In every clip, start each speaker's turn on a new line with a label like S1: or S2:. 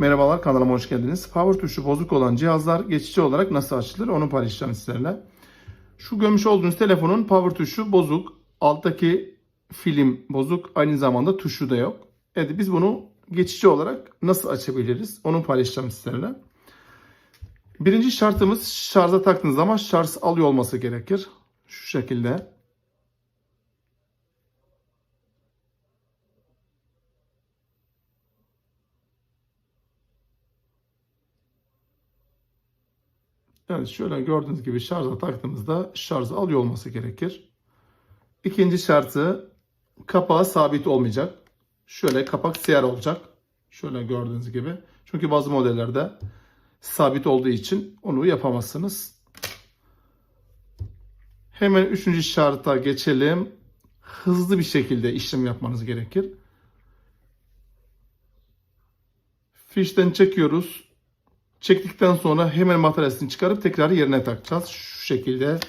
S1: Merhabalar kanalıma hoş geldiniz. Power tuşu bozuk olan cihazlar geçici olarak nasıl açılır onu paylaşacağım sizlerle. Şu görmüş olduğunuz telefonun power tuşu bozuk. Alttaki film bozuk. Aynı zamanda tuşu da yok. Evet biz bunu geçici olarak nasıl açabiliriz onu paylaşacağım sizlerle. Birinci şartımız şarja taktığınız zaman şarj alıyor olması gerekir. Şu şekilde. Evet şöyle gördüğünüz gibi şarja taktığımızda şarj alıyor olması gerekir. İkinci şartı kapağı sabit olmayacak. Şöyle kapak siyah olacak. Şöyle gördüğünüz gibi. Çünkü bazı modellerde sabit olduğu için onu yapamazsınız. Hemen üçüncü şarta geçelim. Hızlı bir şekilde işlem yapmanız gerekir. Fişten çekiyoruz. Çektikten sonra hemen materyalini çıkarıp tekrar yerine takacağız. Şu şekilde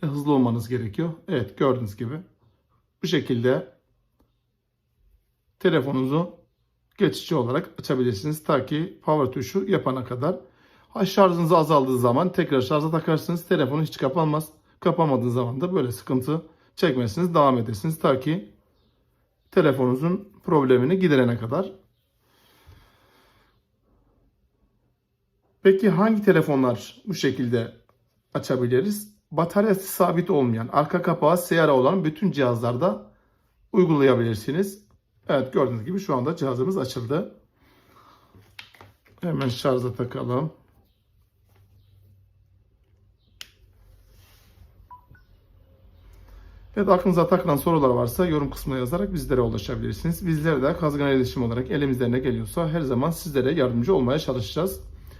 S1: hızlı olmanız gerekiyor. Evet gördüğünüz gibi. Bu şekilde telefonunuzu geçici olarak açabilirsiniz. Ta ki power tuşu yapana kadar. Şarjınız azaldığı zaman tekrar şarja takarsınız. Telefonu hiç kapanmaz. Kapamadığı zaman da böyle sıkıntı çekmezsiniz. Devam edersiniz. Ta ki telefonunuzun problemini giderene kadar. Peki hangi telefonlar bu şekilde açabiliriz? Bataryası sabit olmayan, arka kapağı siyara olan bütün cihazlarda uygulayabilirsiniz. Evet gördüğünüz gibi şu anda cihazımız açıldı. Hemen şarja takalım. Evet aklınıza takılan sorular varsa yorum kısmına yazarak bizlere ulaşabilirsiniz. Bizler de Kazgan İletişim olarak elimizden ne geliyorsa her zaman sizlere yardımcı olmaya çalışacağız.